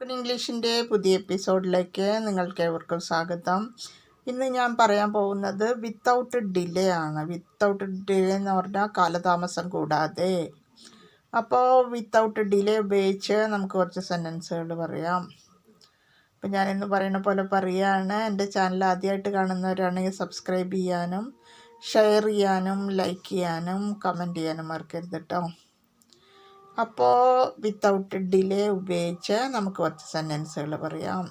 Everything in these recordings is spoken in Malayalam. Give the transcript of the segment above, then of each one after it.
സ്പോക്കൺ ഇംഗ്ലീഷിന്റെ പുതിയ എപ്പിസോഡിലേക്ക് നിങ്ങൾക്ക് ഏവർക്കും സ്വാഗതം. ഇന്ന് ഞാൻ പറയാൻ പോകുന്നത് വിത്തൗട്ട് ഡിലേ ആണ്. വിത്തൗട്ട് ഡിലേ എന്ന് പറഞ്ഞാൽ കാലതാമസം കൂടാതെ. അപ്പോൾ വിത്തൗട്ട് ഡിലേ ഉപയോഗിച്ച് നമുക്ക് കുറച്ച് സെന്റൻസുകൾ പറയാം. അപ്പോൾ ഞാനിന്ന് പറയുന്ന പോലെ പറയുകയാണ് എന്റെ ചാനൽ ആദ്യമായിട്ട് കാണുന്നവരാണെങ്കിൽ സബ്സ്ക്രൈബ് ചെയ്യാനും ഷെയർ ചെയ്യാനും ലൈക്ക് ചെയ്യാനും കമന്റ് ചെയ്യാനും മറക്കരുത് കേട്ടോ അപ്പോൾ വിത്തൗട്ട് ഡിലേ ഉപയോഗിച്ച് നമുക്ക് കുറച്ച് സെന്റൻസുകൾ പറയാം.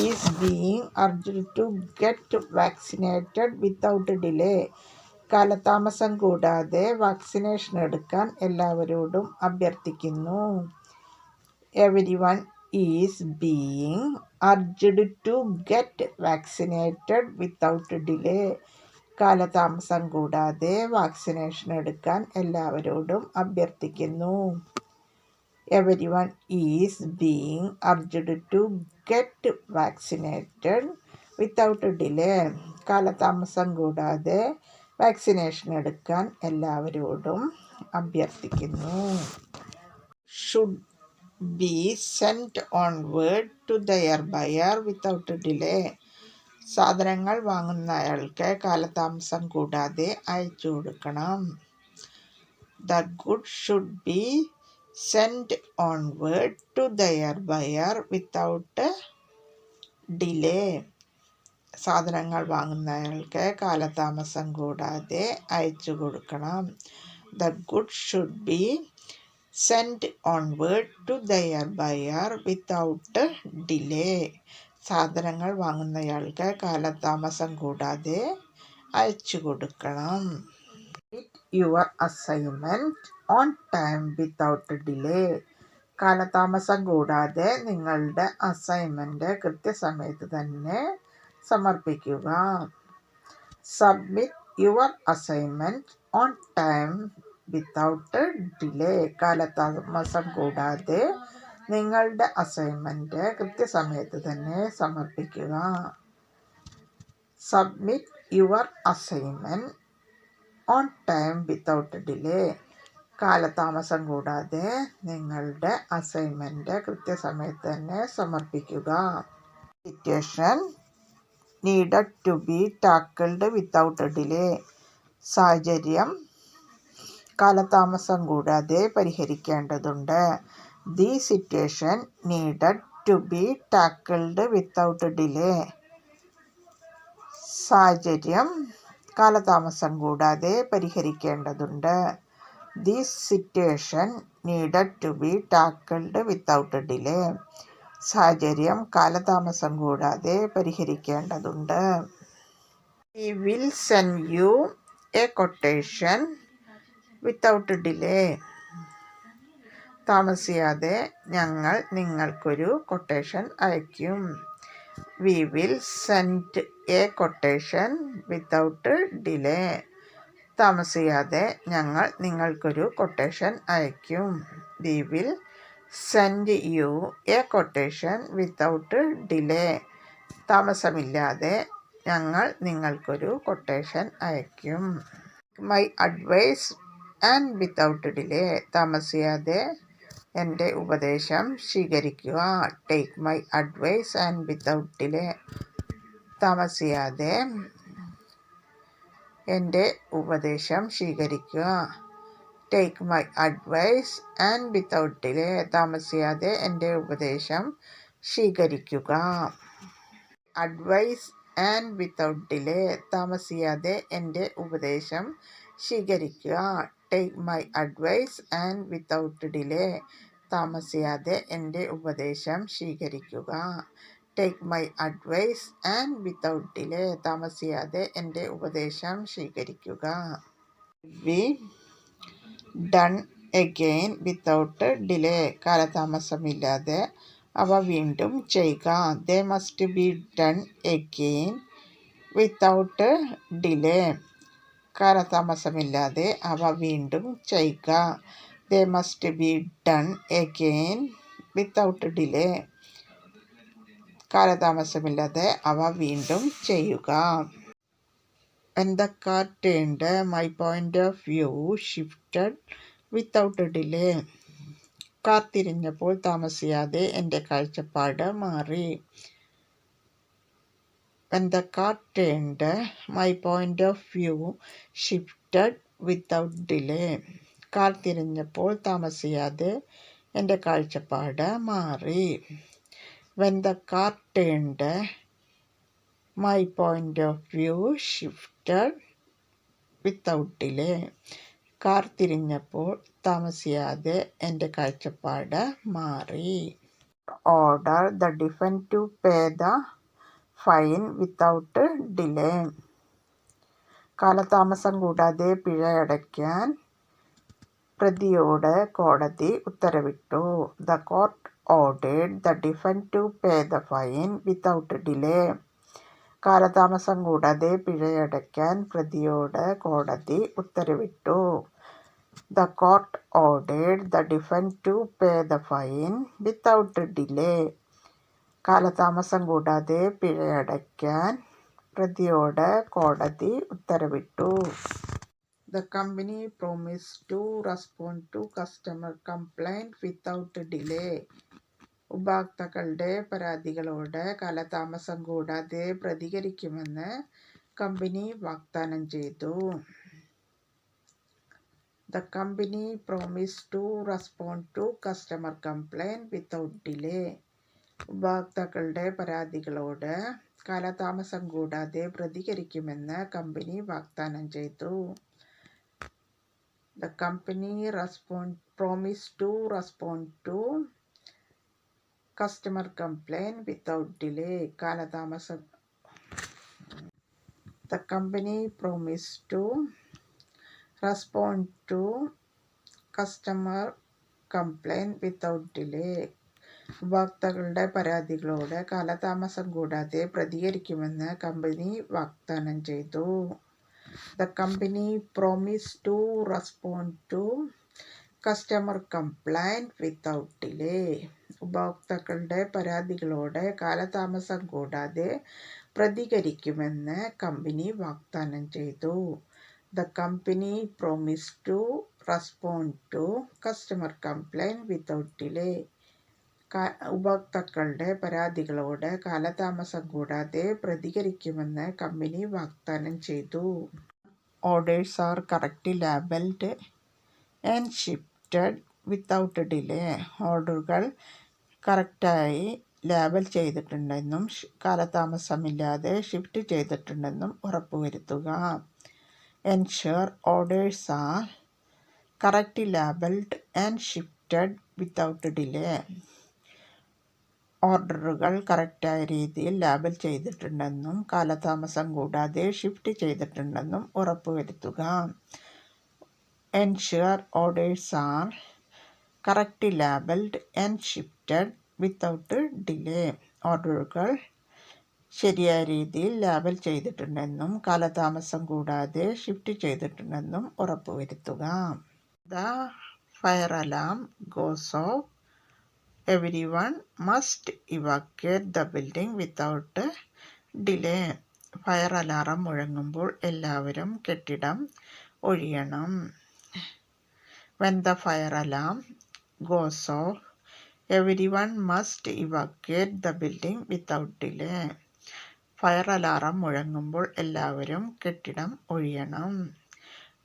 Is being urged to get vaccinated without delay കാലതാമസം കൂടാതെ വാക്സിനേഷൻ എടുക്കാൻ എല്ലാവരോടും അഭ്യർത്ഥിക്കുന്നു. Every one is being urged to get vaccinated without delay കാലതാമസം കൂടാതെ വാക്സിനേഷൻ എടുക്കാൻ എല്ലാവരോടും അഭ്യർത്ഥിക്കുന്നു. Every one is being urged to get vaccinated without delay കാലതാമസം കൂടാതെ വാക്സിനേഷൻ എടുക്കാൻ എല്ലാവരോടും അഭ്യർത്ഥിക്കുന്നു. Should be sent onward to their buyer without delay സാധനങ്ങൾ വാങ്ങുന്നയാൾക്ക് കാലതാമസം കൂടാതെ അയച്ചു കൊടുക്കണം. The good should be send onward to their buyer without delay സാധനങ്ങൾ വാങ്ങുന്നയാൾക്ക് കാലതാമസം കൂടാതെ അയച്ചു കൊടുക്കണം. The good should be send onward to their buyer without delay സാധനങ്ങൾ വാങ്ങുന്നയാൾക്ക് കാലതാമസം കൂടാതെ അയച്ചു കൊടുക്കണം. Your assignment on time without delay കാലതാമസം കൂടാതെ നിങ്ങളുടെ അസൈൻമെന്റ് കൃത്യസമയത്ത് തന്നെ സമർപ്പിക്കുക. Submit your assignment on time without delay കാലതാമസം കൂടാതെ നിങ്ങളുടെ അസൈൻമെന്റ് കൃത്യസമയത്ത് തന്നെ സമർപ്പിക്കുക. Submit your assignment on time without delay കാലതാമസം കൂടാതെ നിങ്ങളുടെ അസൈൻമെന്റ് കൃത്യസമയത്ത് തന്നെ സമർപ്പിക്കുക. Situation needed to be tackled without delay സാഹചര്യം കാലതാമസം കൂടാതെ പരിഹരിക്കേണ്ടതുണ്ട്. The situation needed to be tackled without delay. സാഹചര്യം കാലതാമസം കൂടാതെ പരിഹരിക്കേണ്ടതുണ്ട്. The situation needed to be tackled without delay. സാഹചര്യം കാലതാമസം കൂടാതെ പരിഹരിക്കേണ്ടതുണ്ട്. I will send you a quotation without delay. താമസിയാതെ ഞങ്ങൾ നിങ്ങൾക്കൊരു കൊട്ടേഷൻ അയക്കും we will send a quotation without delay താമസിയാതെ ഞങ്ങൾ നിങ്ങൾക്കൊരു കൊട്ടേഷൻ അയക്കും we will send you a quotation without delay താമസമില്ലാതെ ഞങ്ങൾ നിങ്ങൾക്കൊരു കൊട്ടേഷൻ അയക്കും my advice and without delay താമസിയാതെ എന്റെ ഉപദേശം സ്വീകരിക്കുക. Take my advice and without delay താമസിയാതെ എന്റെ ഉപദേശം സ്വീകരിക്കുക. Take my advice and without delay താമസിയാതെ എന്റെ ഉപദേശം സ്വീകരിക്കുക. അഡ്വൈസ് ആൻഡ് വിത്തൗട്ടിലെ താമസിയാതെ എന്റെ ഉപദേശം സ്വീകരിക്കുക. Take my advice and without delay താമസിയാതെ എന്റെ ഉപദേശം സ്വീകരിക്കുക. Take my advice and without delay താമസിയാതെ എന്റെ ഉപദേശം സ്വീകരിക്കുക. Be done again without delay കാലതാമസമില്ലാതെ അവ വീണ്ടും ചെയ്യുക. They must be done again without delay കാലതാമസമില്ലാതെ അവ വീണ്ടും ചെയ്യുക they must be done again without delay കാലതാമസമില്ലാതെ അവ വീണ്ടും ചെയ്യുക. എന്തൊക്കെ turned my point of view shifted without delay കാത്തിരിഞ്ഞപ്പോൾ താമസിയാതെ എന്റെ കാഴ്ചപ്പാട് മാറി. Car turned, my point of view shifted without delay. Car തിരിഞ്ഞപ്പോൾ താമസിയാതെ എന്റെ കാഴ്ചപ്പാട് മാറി When the car turned, my point of view shifted without delay. Car തിരിഞ്ഞപ്പോൾ താമസിയാതെ എന്റെ കാഴ്ചപ്പാട് മാറി order the defendant to pay the fine without delay. കാലതാമസം കൂടാതെ പിഴയടയ്ക്കാൻ പ്രതിയോട് കോടതി ഉത്തരവിട്ടു. The court ordered the defendant to pay the fine without delay കാലതാമസം കൂടാതെ പിഴയടയ്ക്കാൻ പ്രതിയോട് കോടതി ഉത്തരവിട്ടു. The court ordered the defendant to pay the fine without delay കാലതാമസം കൂടാതെ പിഴയടയ്ക്കാൻ പ്രതിയോട് കോടതി ഉത്തരവിട്ടു. The company promise to respond to customer complaint without delay. ഉപഭോക്താക്കളുടെ പരാതികളോട് കാലതാമസം കൂടാതെ പ്രതികരിക്കുമെന്ന് കമ്പനി വാഗ്ദാനം ചെയ്തു. The company promise to respond to customer complaint without delay. ഉപഭോക്താക്കളുടെ പരാതികളോട് കാലതാമസം കൂടാതെ പ്രതികരിക്കുമെന്ന് കമ്പനി വാഗ്ദാനം ചെയ്തു. The company respond promise to respond to customer complaint without delay കാലതാമസം. The company promise to respond to customer complaint without delay ഉപഭോക്താക്കളുടെ പരാതികളോട് കാലതാമസം കൂടാതെ പ്രതികരിക്കുമെന്ന് കമ്പനി വാഗ്ദാനം ചെയ്തു. The company promise to respond to customer complaint without delay ഉപഭോക്താക്കളുടെ പരാതികളോട് കാലതാമസം കൂടാതെ പ്രതികരിക്കുമെന്ന് കമ്പനി വാഗ്ദാനം ചെയ്തു. The company promise to respond to customer complaint without delay ഉപഭോക്താക്കളുടെ പരാതികളോട് കാലതാമസം കൂടാതെ പ്രതികരിക്കുമെന്ന് കമ്പനി വാഗ്ദാനം ചെയ്തു. Orders are correct labelled and shifted without delay. ഓർഡറുകൾ കറക്റ്റായി ലേബൽ ചെയ്തിട്ടുണ്ടെന്നും കാലതാമസമില്ലാതെ ഷിഫ്റ്റ് ചെയ്തിട്ടുണ്ടെന്നും ഉറപ്പുവരുത്തുക. Ensure orders are correct labelled and shifted without delay. ഓർഡറുകൾ കറക്റ്റായ രീതിയിൽ ലേബൽ ചെയ്തിട്ടുണ്ടെന്നും കാലതാമസം കൂടാതെ ഷിഫ്റ്റ് ചെയ്തിട്ടുണ്ടെന്നും ഉറപ്പുവരുത്തുക. Ensure orders are correct labelled and shifted without delay. ഓർഡറുകൾ ശരിയായ രീതിയിൽ ലേബൽ ചെയ്തിട്ടുണ്ടെന്നും കാലതാമസം കൂടാതെ ഷിഫ്റ്റ് ചെയ്തിട്ടുണ്ടെന്നും ഉറപ്പുവരുത്തുക. The fire alarm goes off everyone must evacuate the building without delay fire alarm മുഴങ്ങുമ്പോൾ എല്ലാവരും കെട്ടിടം ഒഴിയണം. When the fire alarm goes off every one must evacuate the building without delay fire alarm മുഴങ്ങുമ്പോൾ എല്ലാവരും കെട്ടിടം ഒഴിയണം.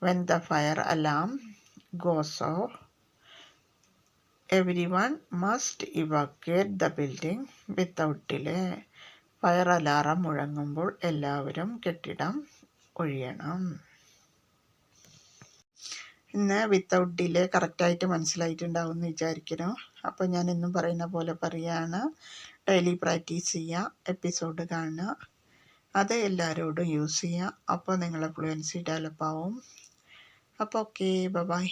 When the fire alarm goes off everyone must evacuate the building without delay fire alarm മുഴങ്ങുമ്പോൾ എല്ലാവരും കെട്ടിടം ഒഴിയണം. ഇന്ന് വിത്തൗട്ട് ഡിലേ കറക്റ്റായിട്ട് മനസ്സിലായിട്ടുണ്ടാവും എന്ന് വിചാരിക്കുന്നു. അപ്പോൾ ഞാൻ എന്നും പറയുന്ന പോലെ പറയുകയാണ് ഡെയിലി പ്രാക്ടീസ് ചെയ്യുക എപ്പിസോഡ് കാണുക. അത് എല്ലാവരോടും യൂസ് ചെയ്യുക. അപ്പോൾ നിങ്ങളെ ഫ്ലുവൻസി ഡെവലപ്പ് ആവും. അപ്പോൾ ഓക്കെ ബൈ